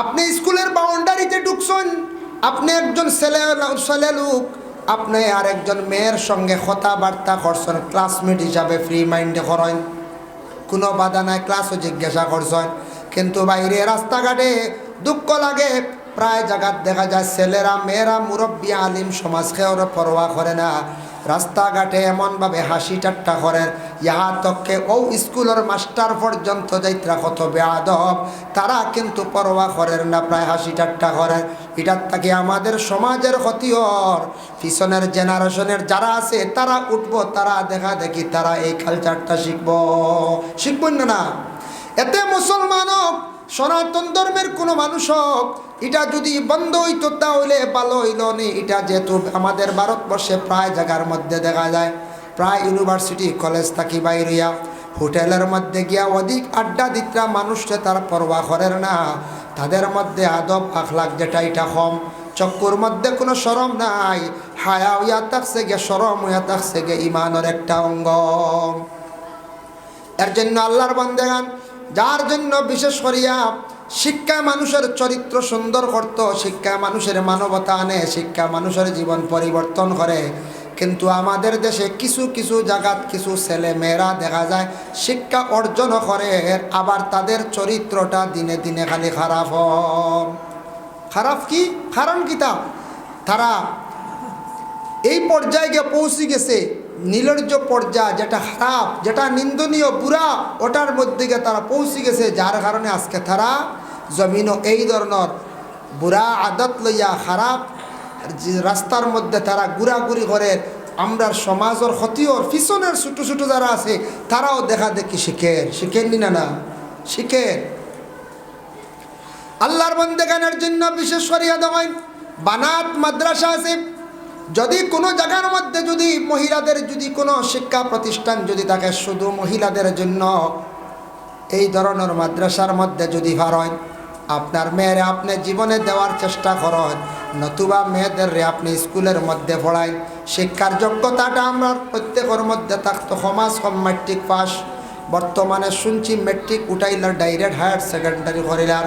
আপনি স্কুলের বাউন্ডারিতে ঢুকছেন আপনি একজন ছেলে ছেলে লোক, আপনি আর একজন মেয়ের সঙ্গে কথাবার্তা করছেন ক্লাসমেট হিসাবে ফ্রি মাইন্ডে করেন কোনো বাধা নাই ক্লাসও জিজ্ঞাসা করছেন কিন্তু বাইরে রাস্তাঘাটে দুঃখ লাগে, প্রায় জায়গাত দেখা যায়, ছেলেরা, মেয়েরা, মুরব্বী, আলিম সমাজকে ওরা পরোয়া করে না। রাস্তাঘাটে এমনভাবে হাসি ঠাট্টা করে ইহা তককে ও স্কুলের মাস্টার পর্যন্ত যাইত্রা কত বেআদব তারা কিন্তু পরোয়া করেন না, প্রায় হাসি ঠাট্টা করেন। এটার থেকে আমাদের সমাজের ক্ষতি হর পিছনের জেনারেশনের যারা আছে, তারা উঠব, তারা দেখা দেখি, তারা এই কালচারটা শিখব। শিখবেন না না? এতে মুসলমান হোক সনাতন ধর্মের কোনো মানুষ হোক, এটা যদি বন্ধ হইতো তাহলে ভালো হইল নি। এটা যেহেতু আমাদের ভারতবর্ষে প্রায় জায়গার মধ্যে দেখা যায়, প্রায় ইউনিভার্সিটি কলেজ থাকি বাইরিয়া হোটেলের মধ্যে গিয়া অধিক আড্ডা দিতরা মানুষকে তার পরোয়া করেন না। তাদের মধ্যে আদব আখলাক যেটা, এটা কম। চক্কুর মধ্যে কোনো সরম নাই। হায়া হইয়া থাকছে গে, সরম হইয়া থাকছে গে, ইমানের একটা অঙ্গ। এর জন্য আল্লাহর বন্দেগান যার জন্য বিশেষ করিয়া শিক্ষা মানুষের চরিত্র সুন্দর করত, শিক্ষা মানুষের মানবতা আনে, শিক্ষা মানুষের জীবন পরিবর্তন করে। কিন্তু আমাদের দেশে কিছু কিছু জায়গাত কিছু ছেলে মেয়েরা দেখা যায় শিক্ষা অর্জন করে, আবার তাদের চরিত্রটা দিনে দিনে খালি খারাপ খারাপ কি? কারণ কি তা? তারা এই পর্যায়ে গিয়ে পৌঁছে গেছে। নীলর্য পর্যায় যেটা খারাপ, যেটা নিন্দনীয়, বুড়া, ওটার মধ্যে গিয়ে তারা পৌঁছে গেছে। যার কারণে আজকে তারা জমিনও এই ধরনের বুড়া আদত লইয়া খারাপ রাস্তার মধ্যে তারা ঘুরাঘুরি করে আমরা সমাজের ক্ষতিওর পিছনের ছোটো ছোটো যারা আছে, তারাও দেখা দেখি শিখের শিখেননি না না? শিখের আল্লাহর বন্দেগানের জন্য বিশেষ করিয়া দেওয়াই বানাত মাদ্রাসা আছে। যদি কোনো জায়গার মধ্যে যদি মহিলাদের যদি কোনো শিক্ষা প্রতিষ্ঠান যদি থাকে, শুধু মহিলাদের জন্য, এই ধরনের মাদ্রাসার মধ্যে যদি হয়, আপনার মেয়েরে আপনি জীবনে দেওয়ার চেষ্টা করেন, নতুবা মেয়েদের আপনি স্কুলের মধ্যে পড়াই শিক্ষার যোগ্যতাটা আমরা প্রত্যেকের মধ্যে থাকতো, সমাজ কম মেট্রিক পাস বর্তমানে শুনছি মেট্রিক উঠাইলার ডাইরেক্ট হায়ার সেকেন্ডারি করিলার।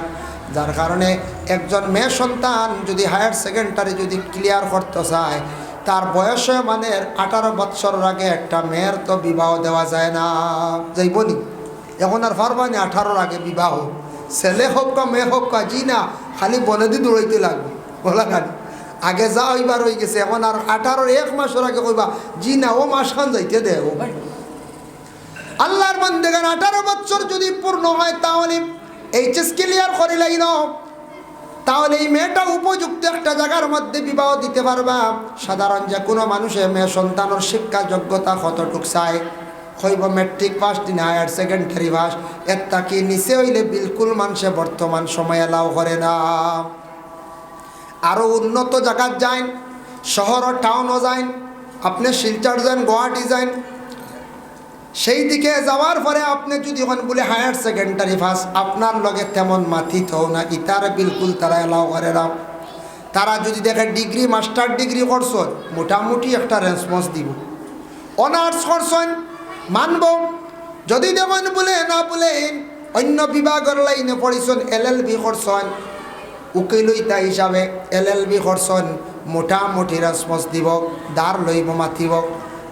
যার কারণে একজন মেয়ে সন্তান যদি হায়ার সেকেন্ডারি যদি ক্লিয়ার করতে চায়, তার বয়সে মানে আঠারো বৎসরের আগে একটা মেয়ের তো বিবাহ দেওয়া যায় না। যাইবনি এখন আর পারবানি আঠারোর আগে বিবাহ। ছেলে হোক কা মেয়ে হোক কা জি না, খালি বনেদি দৌড়াইতে লাগবে। বলা গাড়ি আগে যা হইবার হয়ে গেছে, এখন আর আঠারোর এক মাসের আগে কইবা, জি না, ও মাস খান যাইতে দে, ও আল্লাহর বন্দেগান আঠারো বছর যদি পূর্ণ হয়, তাহলে এইচএস ক্লিয়ার করিলাই ন তাহলে এই মেয়েটা উপযুক্ত একটা জায়গার মধ্যে বিবাহ দিতে পারবা। সাধারণ যে কোনো মানুষের মেয়ে সন্তানের শিক্ষা যোগ্যতা কতটুক চায়? হইব মেট্রিক পাস দিন হায়ার সেকেন্ডারি পাস একটা কি নিচে হইলে বিলকুল মানুষে বর্তমান সময় এলাও করে না। আরও উন্নত জায়গার যান শহর টাউনও যান আপনি শিলচর যান, গুয়াহাটি যান সেই দিকে যাওয়ার পরে আপনি যদি হন বলে হায়ার সেকেন্ডারি ফার্স্ট, আপনার লগে তেমন মাথিত না, ইতার বিলকুল তারা এলাও করে না। তারা যদি দেখে ডিগ্রি, মাস্টার ডিগ্রি করছেন, মোটামুটি একটা রেসপন্স দিব। অনার্স করছেন, মানব। যদি দেখেন বলে, না বলে, অন্য বিভাগের লাইনে পড়িছেন, এল এল বি করছেন, উকিলইতা হিসাবে এল এল বি করছেন, মোটামুটি রেসপন্স দিব দার লইব মাতিব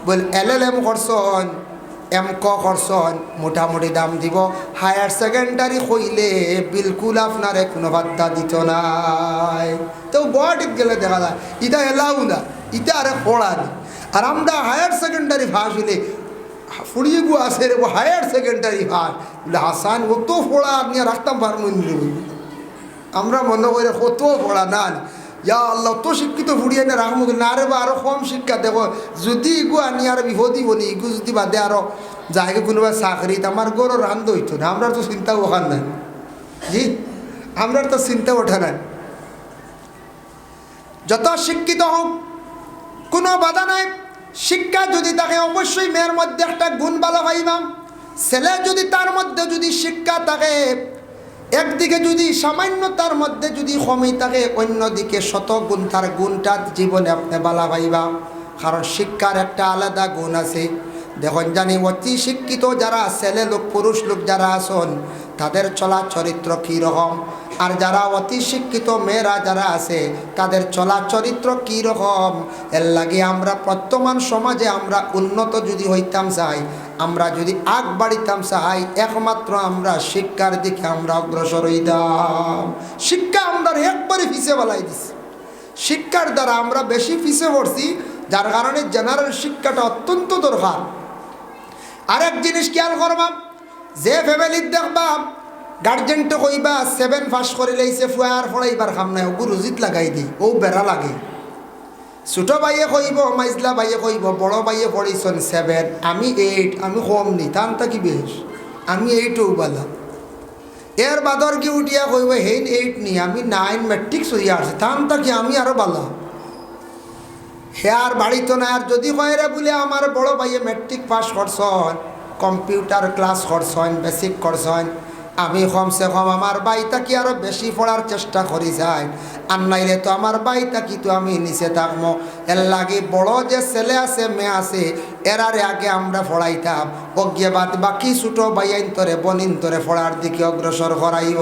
বল, এল এল এম করছেন এম ক করছন মোটামুটি দাম দিব। হায়ার সেকেন্ডারি হইলে বিলকুল আপনারে কোনো বার্তা দিত নাই। তো গুয়াহাটিত গেলে দেখা যায়, ইটা এলাও না, ইটা আরে পড়া নেই। আর আমরা হায়ার সেকেন্ডারি ভাস হইলে ফুড়িয়ে গু আছে রে হায়ার সেকেন্ডারি ভাস বলে, হাসান কত পড়া আপনি রাখতাম পারবেন আমরা মনে করি কত পড়া না। ইয়া আল্লাহ, তো শিক্ষিত ফুড়িয়ে না রাখব না আরে বা আরও কম শিক্ষা দেখো যদি ইগু আনি আর বিপদি বলি ইগু যদি বাদে আরও যাইগে কোনোবা চাকরি আমার গরো রান্ধ হইতো না আমরা তো চিন্তা ওখান নাই। জি আমরা তো চিন্তা ওঠে নাই। যত শিক্ষিত হোক কোনো বাধা নাই। শিক্ষা যদি থাকে অবশ্যই মেয়ের মধ্যে একটা গুণ ভালো পাইবাম ছেলে যদি তার মধ্যে যদি শিক্ষা থাকে একদিকে যদি সামান্য তার মধ্যে যদি কমই থাকে, অন্যদিকে শত গুণ তার গুণটা জীবনে আপনি বালা পাইবা। কারণ শিক্ষার একটা আলাদা গুণ আছে। দেখুন জানি, অতি শিক্ষিত যারা ছেলে লোক, পুরুষ লোক যারা আসন তাদের চলা চরিত্র কী রকম? আর যারা অতি শিক্ষিত মেয়েরা যারা আছে, তাদের চলা চরিত্র কী রকম? এর লাগে আমরা, বর্তমান সমাজে আমরা উন্নত যদি হইতাম চাই আমরা যদি আগ বাড়িতাম চাই একমাত্র আমরা শিক্ষার দিকে আমরা অগ্রসর হইতাম। শিক্ষা আমরা একবারে ফিসে বলাই দিছি। শিক্ষার দ্বারা আমরা বেশি পিছিয়ে পড়ছি, যার কারণে জেনারেল শিক্ষাটা অত্যন্ত দরকার। আরেক জিনিস খেয়াল করবাম, যে ফ্যামিলির দেখবাম গার্জেনটা কইবা সেভেন পাস করে লাইছে ফুয়ার ফড়াইবার খাম নাই, ওগু রুজিত লাগাই দি ও বেড়া লাগে। ছোট ভাইয়ে কইব, মাইজলা ভাইয়ে কইব, বড় ভাইয়ে পড়িছন সেভেন আমি এইট আমি কম নি, তান কি বেশ। আমি এইটও বালা। এর বাদর কি উঠিয়া কইব, হেইন এইট নি, আমি নাইন মেট্রিক সরিয়া আসছি তান কি আমি আরও বালা। হে আর বাড়িতো না আর যদি কয় রে বলে আমার বড় ভাইয়ে মেট্রিক পাস করছন কম্পিউটার ক্লাস করছন বেসিক করছন আমি কমসে কম আমার বাইটা কি আরও বেশি পড়ার চেষ্টা করি যাই। আর নাইলে তো আমার বাইটা কি তো আমি নিচে থাকব। এর লাগে বড় যে ছেলে আছে, মেয়ে আছে, এরারে আগে আমরা পড়াইতাম। অজ্ঞে বাদ বাকি ছোটো বাইয়াইন তরে বনিন তরে পড়ার দিকে অগ্রসর করাইব।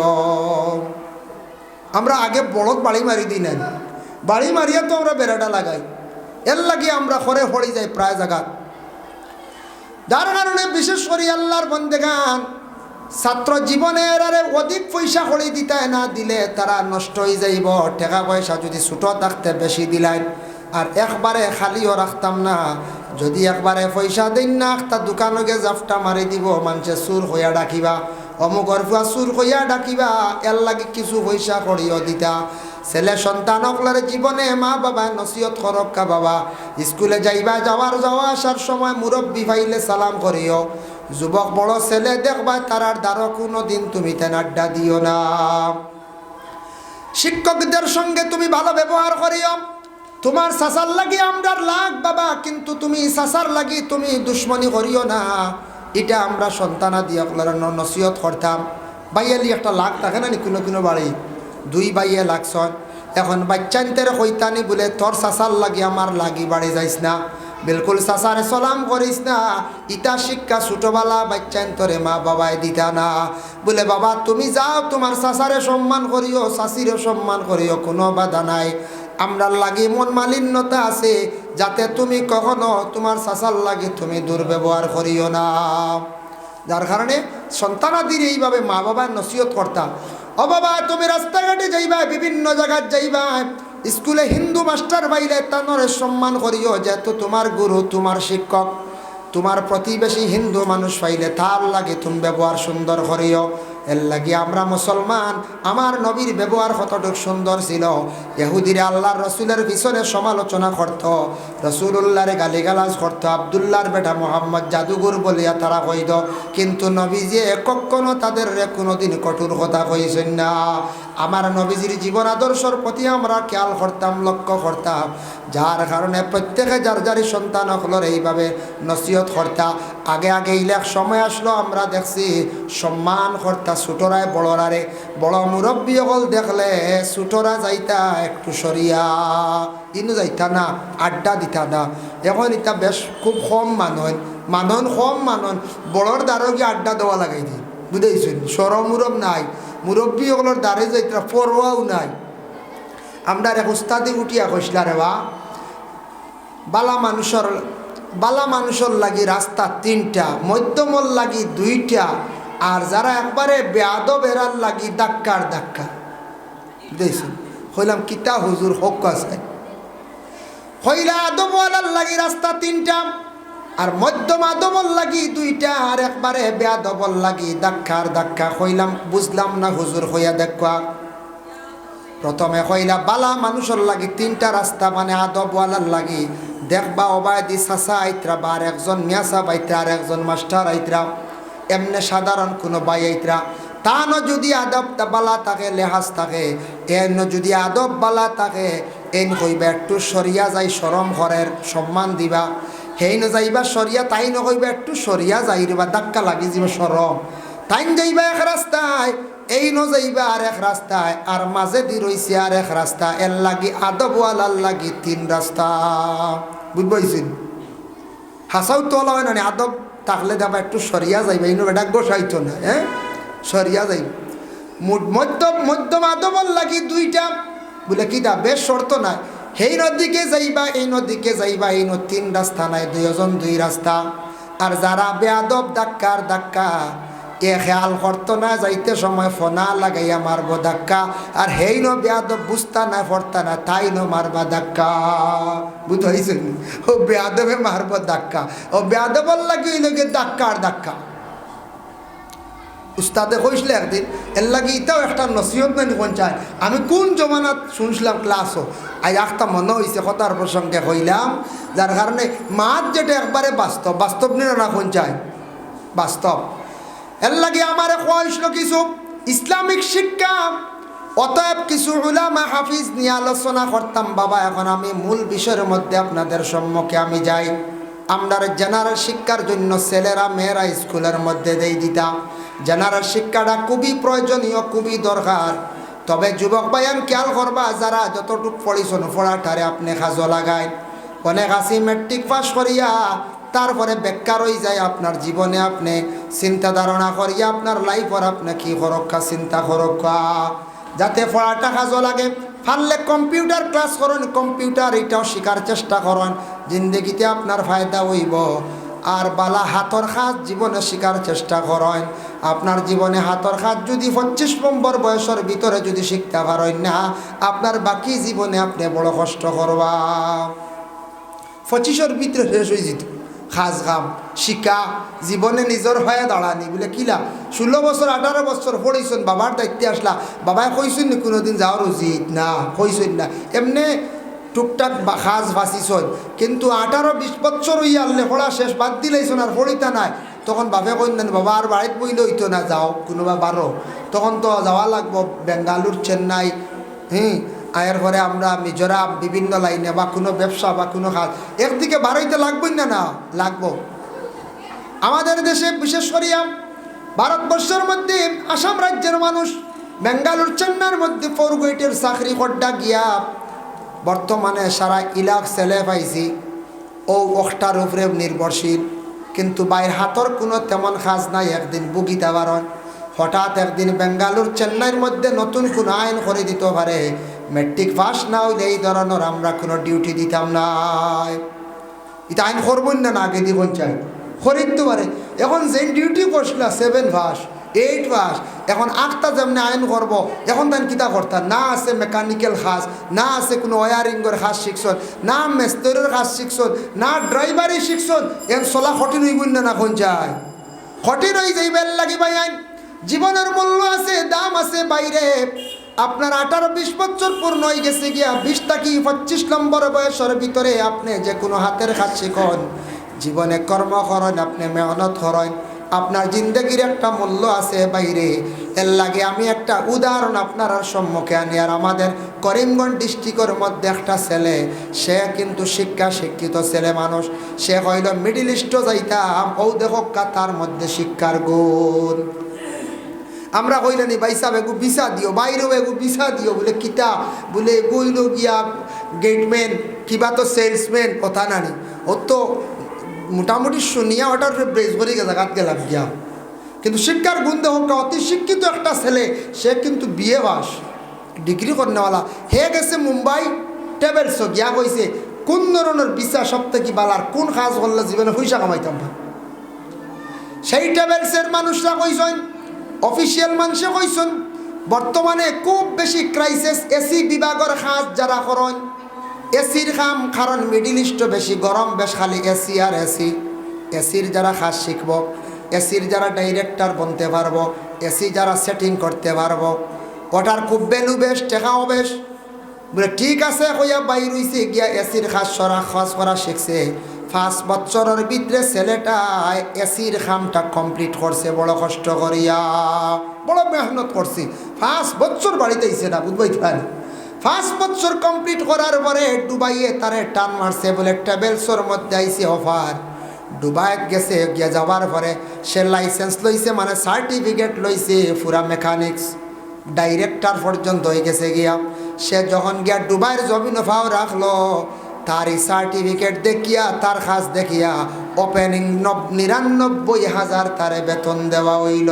আমরা আগে বড় বাড়ি মারি দিই না বাড়ি মারিয়া তো আমরা বেড়াটা লাগাই। এর লাগে আমরা খরে পড়ে যাই প্রায় জায়গা যার কারণে বিশেষ করে আল্লাহর বন্দেগান। ছাত্র জীবনের আরে অধিক পয়সা করে দিতে না দিলে তারা নষ্ট হয়ে যাইব। টাকা পয়সা যদি ছোট থাকতে বেশি দিলেন আর একবারে খালিও রাখতাম না। যদি একবারে পয়সা দিন না একটা দোকানকে জাফটা মারি দিব মানুষে চুর হইয়া ডাকিবা। অমুকর ফুয়া চুর হইয়া ডাকিবা এর লাগে কিছু পয়সা করিও দিতা। ছেলে সন্তানকলার জীবনে মা বাবা নসিহত করক্কা বাবা। স্কুলে যাইবা যাওয়ার যাওয়া আসার সময় মুরব্বী ভাইলে সালাম করিও যুবক বড় ছেলে, দেখবা তারার দ্বারা কোনো দিন তুমি তেন আড্ডা দিও না। শিক্ষকদের সঙ্গে তুমি ভালো ব্যবহার করিও। তোমার সাসার লাগি আমরা লাগ বাবা, কিন্তু তুমি সাসার লাগি তুমি দুশ্মনী করিও না। এটা আমরা সন্তানা দিয়ে আপনার নসিহত করতাম। বাইয়ালি একটা লাগ থাকে না নি কোনো কোনো বাড়ি? দুই বাইয়ে লাগছন। এখন বাচ্চান্তের কইতানি বলে, তোর সাসার লাগি আমার লাগি বাড়ি যাইস না। বিলকুল সাসারে সলাম করিস না। ইটা শিক্ষা ছোটবেলা বাচ্চান্তরে মা বাবায় দিতা না। বলে, বাবা, তুমি যাও, তোমার সাসারে সম্মান করিও শাশিরে সম্মান করিও, কোনো বাধা নাই। আমরা লাগি মন মালিন্যতা আছে, যাতে তুমি কখনো তোমার সাসার লাগে তুমি দুর্ব্যবহার করিও না। যার কারণে সন্তানাদির এইভাবে মা বাবার নসিহত করতাম। ও বাবা, তুমি রাস্তাঘাটে যাইবা, বিভিন্ন জায়গায় যাইবা স্কুলে হিন্দু মাস্টার বাইলে তানরে সম্মান করিও, যেহেতু তোমার গুরু, তোমার শিক্ষক, তোমার প্রতিবেশী হিন্দু মানুষ পাইলে তার লাগে তুমি ব্যবহার সুন্দর করিও। এর লাগে আমরা মুসলমান, আমার নবীর ব্যবহার কতটুক সুন্দর ছিল। এহুদিরে আল্লাহর রসুলের পিছনে সমালোচনা করত রসুল্লাহরে গালিগালাজ করত, আবদুল্লাহর বেটা মোহাম্মদ জাদুগুর বলিয়া তারা কইদ কিন্তু নবী যে কখনো তাদের কোনোদিন কঠোর কথা কইছেন না। আমার নবীজির জীবন আদর্শর প্রতি আমরা খেয়াল করতাম, লক্ষ্য করতাম। যার কারণে প্রত্যেকে যার যারই সন্তান হকলর এইভাবে নসিহত করতা। আগে আগে ইলেক সময় আসলো, আমরা দেখছি সম্মান কর্তা ছোটরায় বড়রারে। বড় মুরব্বী হল দেখলে ছোটরা যাইতা একটু সরিয়া। ইনু যাইতা না, আড্ডা দিতা না। এখন এটা বেশ খুব কম মানুষ মানুষ কম মানুষ বড়র দ্বারও গিয়ে আড্ডা দেওয়া লাগাই দিই। বুঝেছেন সর মুরব নাই। মুরব্বী হকলর দ্বারে যাইতা পড়ুয়াও নাই। আমরা এক উস্তাদি উঠিয়া কইসলা রে বা বালা মানুষের বালা মানুষের লাগি রাস্তা তিনটা মধ্যমর লাগি দুইটা আর যারা একবারে বেয়াদ বেড়ার লাগি ডাক্কার ডাক্কা দেখছেন হইলাম কিতা হুজুর হক আছে? হইলা আদমওয়ালার লাগি রাস্তা তিনটা আর মধ্যম আদমর লাগি দুইটা, আর একবারে বেয়াদবর লাগি দাক্কার দাক্কা হইলাম বুঝলাম না হুজুর, হইয়া দেখা প্রথমে কইলা, বালা মানুষের লাগি তিনটা রাস্তা মানে আদবওয়ালার লাগি। দেখবা অবায়দি সাসা আইত্রা বা আর একজন মিয়াসা বাইত্রা আর একজন মাস্টার আইত্রা। এমনি সাধারণ কোনো বাই আইত্রা। তানো যদি আদব বালা থাকে, লেহাজ থাকে। এন যদি আদব বালা থাকে, এন কইবা, একটু সরিয়া যাই, সরম ঘরের সম্মান দিবা। হেই যাইবা সরিয়া তাই নকইবা একটু সরিয়া যাই রিবা ধাক্কা লাগি যাবে সরম তাইন যাইবা এক রাস্তায়, এই ন যাইবা আর এক রাস্তায়, আর মাঝে দি রইছে আর এক রাস্তা এর লাগি আদবওয়ালার লাগি তিন রাস্তা। বুঝবাইছেন হাসাও তোলা হয় না আদব থাকলে দেবা একটু সরিয়া যাইবা, ইনো বেটা গোসাইতো না হ্যাঁ সরিয়া যাইব। মু- মধ্য মধ্য মাধবর লাগি দুইটা, বলে কিতা বেশ শর্ত নাই। সেই নদীকে যাইবা, এই নদীকে যাইবা, এই নদ তিন রাস্তা নাই দুইজন দুই রাস্তা আর যারা বেয়াদব ডাক্কার ডাক্কা এ খেয়াল করতো না, যাইতে সময় ফোনা লাগাইয়া মারবো ধাক্কা। আর হেই ন বেয়াদব, বুঝতা না, ফরতা না, তাই ন মারবা ধাক্কা। বুঝাইছেন ও বেয়াদবে মারবো ধাক্কা। ও বেয়াদবর লগে ধাক্কা আর ধাক্কা। উস্তাদে কইসলে একদিন এর লাগে ইটাও একটা নসিহত নানি কোন চায় আমি কোন জমানাত শুনছিলাম ক্লাসও আজ একটা মনে হয়েছে কথার প্রসঙ্গে হইলাম যার কারণে মাত যেটা একবারে বাস্তব বাস্তব নিয়ে না কোন চায় বাস্তব এর লাগে আমার হয়েছিল কিছু ইসলামিক শিক্ষা, অতএব কিছু উলামা হাফিজ নিয়ে আলোচনা করতাম, বাবা, এখন আমি মূল বিষয়ের মধ্যে আপনাদের সম্মুখে আমি যাই। আমরা জেনারেল শিক্ষার জন্য ছেলেরা মেয়েরা স্কুলের মধ্যে দেই দিতাম জেনারেল শিক্ষাটা খুবই প্রয়োজনীয়, খুবই দরকার। তবে যুবক ভাইয়ান, খেয়াল করবা, যারা যতটুক পড়িছন পড়াটারে আপনি সাজো লাগায়। অনেক আসি মেট্রিক পাস করিয়া তারপরে বেকার হয়ে যায় আপনার জীবনে, আপনি চিন্তা ধারণা করিয়া আপনার লাইফর আপনি কি করক্কা চিন্তা করক্কা যাতে পড়াটা কাজও লাগে, পারলে কম্পিউটার ক্লাস করুন কম্পিউটার এটাও শেখার চেষ্টা করুন, জিন্দগিতে আপনার ফায়দা হইব। আর বালা হাতর কাজ জীবনে শেখার চেষ্টা করেন। আপনার জীবনে হাতর কাজ যদি পঁচিশ নম্বর বয়সের ভিতরে যদি শিখতে পারেন না, আপনার বাকি জীবনে আপনি বড় কষ্ট করবা। পঁচিশের ভিতরে শেষ হয়ে যেত। খাস খাম শিকা, জীবনে নিজের হয়ে দাঁড়ানি বলে কিলা ষোলো বছর, আঠারো বছর পড়েছেন, বাবার দায়িত্বে আসলা। বাবাই কইছেন নি কোনোদিন যাওয়ার উচিত না, কইছেন না। এমনি টুকটাক বা খাস কিন্তু আঠারো বিশ বছর হইয়া পড়া শেষ বাদ দিলেইছন আর পড়িতা নাই। তখন বাপে কইলেন বাবা আর বাড়িত বইলে হইতো না যাও, কোনোবা বারো তখন তো যাওয়া লাগবো বেঙ্গালুর চেন্নাই হুম আয়ের ঘরে আমরা মিজোরাম বিভিন্ন লাইনে বা কোনো ব্যবসা বা কোনো কাজ একদিকে বাড়াইতে লাগবই না না? লাগবো। আমাদের দেশে, বিশেষ করিয়া ভারতবর্ষের মধ্যে আসাম রাজ্যের মানুষ, বেঙ্গালুর, চেন্নাইয়ের মধ্যে ফোর গেটের চাকরি কড্ডা গিয়া বর্তমানে সারা ইলাক ছেলে পাইছি। ও অষ্টার উপরে নির্ভরশীল। কিন্তু বাইর হাতর কোনো তেমন কাজ নাই একদিন বুগিতে পারন হঠাৎ একদিন বেঙ্গালুর চেন্নাইয়ের মধ্যে নতুন কোনো আইন করে দিতে পারে। মেট্রিক পাস না হইলে এই ধরনের আমরা কোনো ডিউটি দিতাম না। এটা আইন করবেন না আগে দিবন চাই। খরিদতে পারে। এখন যে ডিউটি করছিল সেভেন পাস। এইট পাস এখন আটটা যেমনি আইন করব, এখন তান কিতা করতাম না আছে মেকানিক্যাল খাস, না আছে কোনো ওয়ারিংয়ের খাস শিখছন, না মেস্তরের খাস শিখছন, না ড্রাইভারই শিখছন এখন চলা কঠিন হইব না না কোন যায়? কঠিন হয়ে যাইবার লাগিবাই আইন। জীবনের মূল্য আছে, দাম আছে বাইরে আপনার আঠারো বিশ বছর পূর্ণ হয়ে গেছে গিয়া, বিশটা কি পঁচিশ নম্বর বয়সের ভিতরে আপনি যে কোনো হাতের কাজ শিখন? জীবনে কর্ম করেন, আপনি মেহনত করেন। আপনার জিন্দগির একটা মূল্য আছে বাইরে। এর লাগে আমি একটা উদাহরণ আপনার সম্মুখে আনি। আর আমাদের করিমগঞ্জ ডিস্ট্রিক্টের মধ্যে একটা ছেলে, সে কিন্তু শিক্ষা শিক্ষিত ছেলে মানুষ। সে হইল মিডিল ইস্টও যাইতাম ও দেখো তার মধ্যে শিক্ষার গুণ। আমরা কইলানি ভাই সাহেব এগু বিসা দিও বাইরেও এগু বিসা দিও, বলে, কিতা? বলে, গইল গিয়া গেটম্যান, কিবা তো সেলসম্যান, কথা নানি। ও তো মোটামুটি শুনিয়া ওটার ব্রেজ করে জায়গাত গেলাম গিয়া। কিন্তু শিক্ষার গুণ দেখো অতি শিক্ষিত একটা ছেলে, সে কিন্তু বিয়ে বাস, ডিগ্রি করেনা হে গেছে মুম্বাই টেবেলস গিয়া কইছে, কোন ধরনের বিচার সব থেকে বালার কোন কাজ করলে জীবনে পয়সা কামাইতাম না সেই টেবেলসের মানুষরা কইছেন অফিসিয়াল মানুষে কইছেন বর্তমানে খুব বেশি ক্রাইসিস এসি বিভাগের কাজ যারা করেন এসির কাম কারণ মিডিল ইস্ট বেশি গরম, বেশ খালি এসি আর এসি। এসির যারা কাজ শিখব, এসির যারা ডাইরেক্টর বনতে পারব, এসি যারা সেটিং করতে পারব। ওটার খুব ভ্যালু বেশ, টেকাও বেশ। বলে, ঠিক আছে, কইয়া বাইর হইছে গিয়া এসির কাজ সরা কাজ করা শিখছে। পাঁচ বছরের ভিতরে ছেলেটা এসির কামটা কমপ্লিট করছে, বড় কষ্ট করিয়া, বড় মেহনত করছি। পাঁচ বছর বাড়িতে আইছে না, বুঝবাই পাঁচ বছর কমপ্লিট করার পরে ডুবাইয়ে তারে টান মারছে বলে ট্রাভেলসের মধ্যে আইছে অফার। ডুবাই গেছে, গিয়া যাওয়ার পরে সে লাইসেন্স লইছে মানে সার্টিফিকেট লইছে, পুরা মেকানিক্স। ডাইরেক্টর পর্যন্ত হয়ে গেছে গিয়া। সে যখন গিয়া ডুবাইয়ের জমিন ফাও রাখল তার এই সার্টিফিকেট দেখিয়া, তার কাজ দেখিয়া ওপেনিং নব নিরানব্বই হাজার তারে বেতন দেওয়া হইল।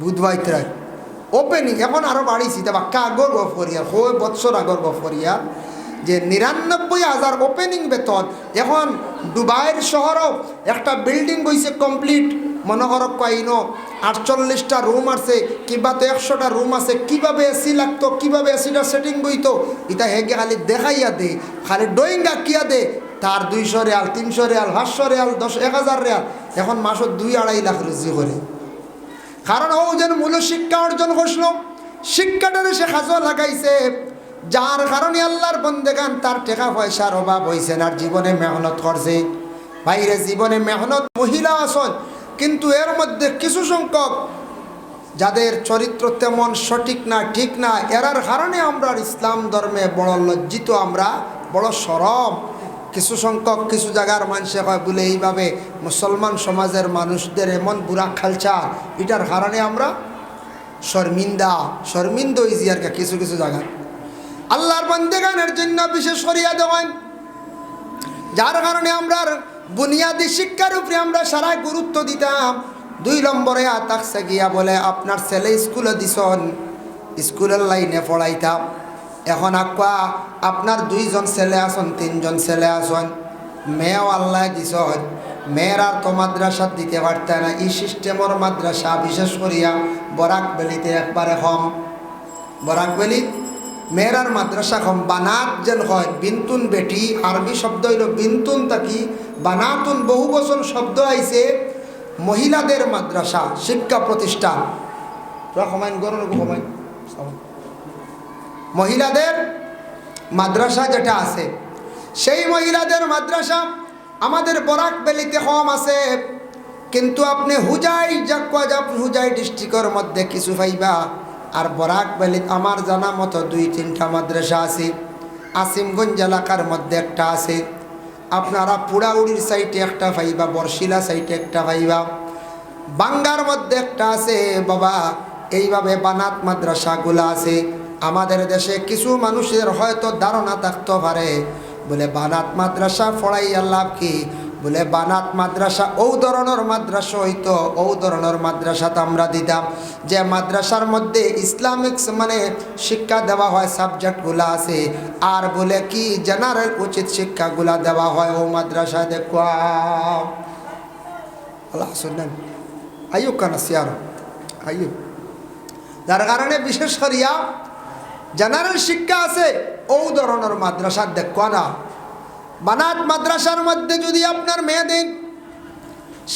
বুধবাইতরাই ওপেনিং এখন আরও বাড়িছি তা বাক্কা আগর গফ করিয়ার হয় বৎসর আগর গফ করিয়ার যে নিরানব্বই হাজার ওপেনিং বেতন, এখন দুবাইয়ের শহরও একটা বিল্ডিং বইছে কমপ্লিট মনে করক কইনো আটচল্লিশটা রুম আছে, কিংবা তো একশোটা রুম আছে। কীভাবে এসি লাগতো, কীভাবে এসিটা সেটিং বইতো, এটা হেগে খালি দেখাইয়া দে। খালি ড্রয়িং আঁকিয়া দে, তার দুইশো রেয়াল, তিনশো রেয়াল, পাঁচশো রেয়াল, দশ, এক হাজার রেয়াল। এখন মাসত দুই আড়াই লাখ রুজি করে। কারণ ও যেন মূল শিক্ষা অর্জন করছিল। শিক্ষাটারে সে খাজো লাগাইছে, যার কারণে আল্লাহর বন্দেগান তার টাকা পয়সার অভাব হয়েছে আর জীবনে মেহনত করছে। বাইরে জীবনে মেহনত মহিলা আসন কিন্তু এর মধ্যে কিছু সংখ্যক যাদের চরিত্র তেমন সঠিক না, ঠিক না, এরার কারণে আমরা ইসলাম ধর্মে বড় লজ্জিত, আমরা বড় সরম। কিছু সংখ্যক, কিছু জায়গার মানুষে হয় বলে এইভাবে মুসলমান সমাজের মানুষদের এমন বুড়া খালচা, এটার কারণে আমরা শর্মিন্দা, শর্মিন্দ হয়েছি আর কি, কিছু কিছু জায়গায় আল্লাহর বন্দেগানের জন্য বিশেষ করিয়া দেওয়ান। যার কারণে আমরা বুনিয়াদী শিক্ষার উপরে আমরা সারা গুরুত্ব দিতাম। দুই নম্বরে আতাকসে গিয়া বলে, আপনার ছেলে স্কুলে দিছন, স্কুলের লাইনে পড়াইতাম। এখন আকুয়া আপনার দুইজন ছেলে আসন তিনজন ছেলে আসন মেয়েও আল্লাহ মেয়ের আর তো মাদ্রাসা দিতে পারতে না এই সিস্টেমর মাদ্রাসা বিশেষ করিয়া বরাক বেলিতে একবারে হম বরাক বেলিত মেয়েরার মাদ্রাসা কম বানাত যেন হয়, বিন্তুন বেটি আরবি শব্দ হইল বিন্তুন তাকি। বানাতুন বহু বছর শব্দ আইছে মহিলাদের মাদ্রাসা শিক্ষা প্রতিষ্ঠান। তোরা কমাইন গরম কমাইন মহিলাদের মাদ্রাসা যেটা আছে, সেই মহিলাদের মাদ্রাসা আমাদের বরাক বেলিতে কম আছে। কিন্তু আপনি হুজাই হুজাই ডিস্ট্রিক্টের মধ্যে কিছু পাইবা। আর বরাক বেলিত আমার জানা মতো দুই তিনটা মাদ্রাসা আছে। আসিমগঞ্জ এলাকার মধ্যে একটা আছে। আপনারা পুড়াউড়ির সাইটে একটা পাইবা বর্ষিলা সাইটে একটা পাইবা। বাঙ্গার মধ্যে একটা আছে, বাবা, এইভাবে বানাত মাদ্রাসাগুলো আছে। আমাদের দেশে কিছু মানুষের হয়তো ধারণা থাকতে পারে। বলে বানাত মাদ্রাসা পড়াইয়া লাভ কি? বলে বানাত মাদ্রাসা ও ধরনের মাদ্রাসা হইতো ও ধরনের মাদ্রাসাতে আমরা দিতাম। যে মাদ্রাসার মধ্যে ইসলামিক মানে শিক্ষা দেওয়া হয় সাবজেক্টগুলো আছে। আর বলে কি জেনারেল উচিত শিক্ষাগুলা দেওয়া হয় ও মাদ্রাসায় দেখুয়া আল্লাহ শুনলেন আইয়ুব কানা সিয়ার আইয়ুব। যার কারণে বিশেষ করিয়া জেনারেল শিক্ষা আছে ও ধরনের মাদ্রাসা দেখুয়া না বানাত মাদ্রাসার মধ্যে যদি আপনার মেয়ে দিন,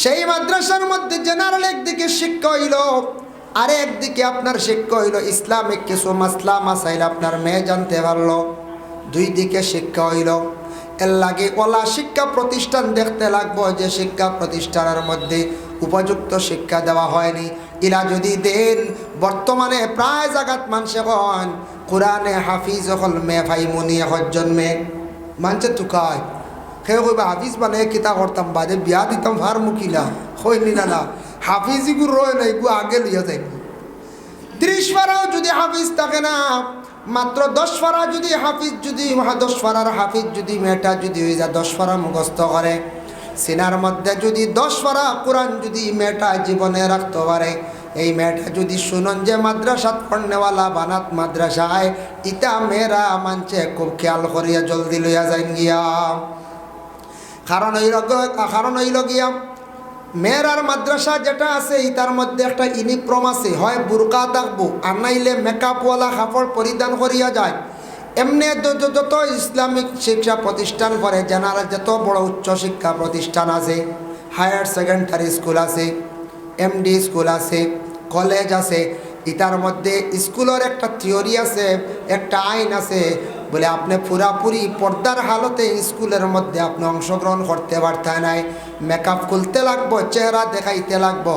সেই মাদ্রাসার মধ্যে জেনারেল একদিকে শিক্ষা হইল, আরে একদিকে আপনার শিক্ষা হইল ইসলামিক কিছু মাসলা মাসাইল আপনার মেয়ে জানতে পারল, দুই দিকে শিক্ষা হইল। এর লাগে ওলা শিক্ষা প্রতিষ্ঠান দেখতে লাগবো যে শিক্ষা প্রতিষ্ঠানের মধ্যে উপযুক্ত শিক্ষা দেওয়া হয়নি। ইরা যদি দেন, বর্তমানে প্রায় জাগাত মানুষে হন কোরআনে হাফিজ অকল মে ভাই মুনি এখন জন্মে। মানছে তুকায় সে কইবা, হাফিজ মানে কিতা করতাম বাদে, বিয়া দিতাম ভার মুকিলা হইনি না না হাফিজ ইগু রয় না ইগু আগে লইয়া যাইব ত্রিশ পারাও যদি হাফিজ থাকে না, মাত্র দশ পারা যদি হাফিজ যদি দশ পারার হাফিজ যদি মেয়েটা যদি হয়ে যায়, দশ পারা মুখস্থ করে। সিনার মধ্যে যদি দশ পারা কোরআন যদি মেয়েটা জীবনে রাখতে পারে এই মেয়েটা যদি শুনন যে মাদ্রাসাত পড়নেওয়ালা বানাত মাদ্রাসায় ইটা মেয়েরা মানছে খুব খেয়াল করিয়া জলদি লইয়া যাইন গিয়া। কারণ হইল কারণ হইল গিয়া মেয়েরার মাদ্রাসা যেটা আছে তার মধ্যে একটা ইউনিফর্ম আছে, হয় বুরকা থাকব আর নাইলে মেকআপওয়ালা কাপড় পরিধান করিয়া যায়। এমনি যত ইসলামিক শিক্ষা প্রতিষ্ঠান করে জেনারেল যত বড় উচ্চ শিক্ষা প্রতিষ্ঠান আছে, হায়ার সেকেন্ডারি স্কুল আছে এমডি স্কুল আছে কলেজ আছে ইটার মধ্যে স্কুলের একটা থিওরি আছে, একটা আইন আছে, বলে আপনি পুরাপুরি পর্দার হালতে স্কুলের মধ্যে আপনি অংশগ্রহণ করতে পারতেন নাই। মেকআপ খুলতে লাগবো, চেহারা দেখাইতে লাগবো,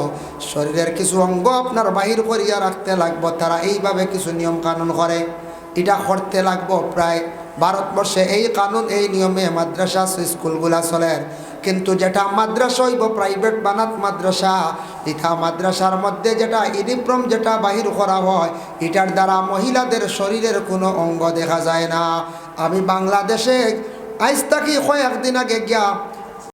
শরীরের কিছু অঙ্গ আপনার বাহির করিয়া রাখতে লাগবো, তারা এইভাবে কিছু নিয়ম কানুন করে। এটা করতে লাগবো প্রায় ভারতবর্ষে এই কানুন, এই নিয়মে মাদ্রাসা, স্কুলগুলা চলে। কিন্তু যেটা মাদ্রাসা হইব প্রাইভেট বানাত মাদ্রাসা। এটা মাদ্রাসার মধ্যে যেটা ইউনিফর্ম যেটা বাহির করা হয়, এটার দ্বারা মহিলাদের শরীরের কোনো অঙ্গ দেখা যায় না। আমি বাংলাদেশে আইস থাকি কয়েকদিন আগে গিয়া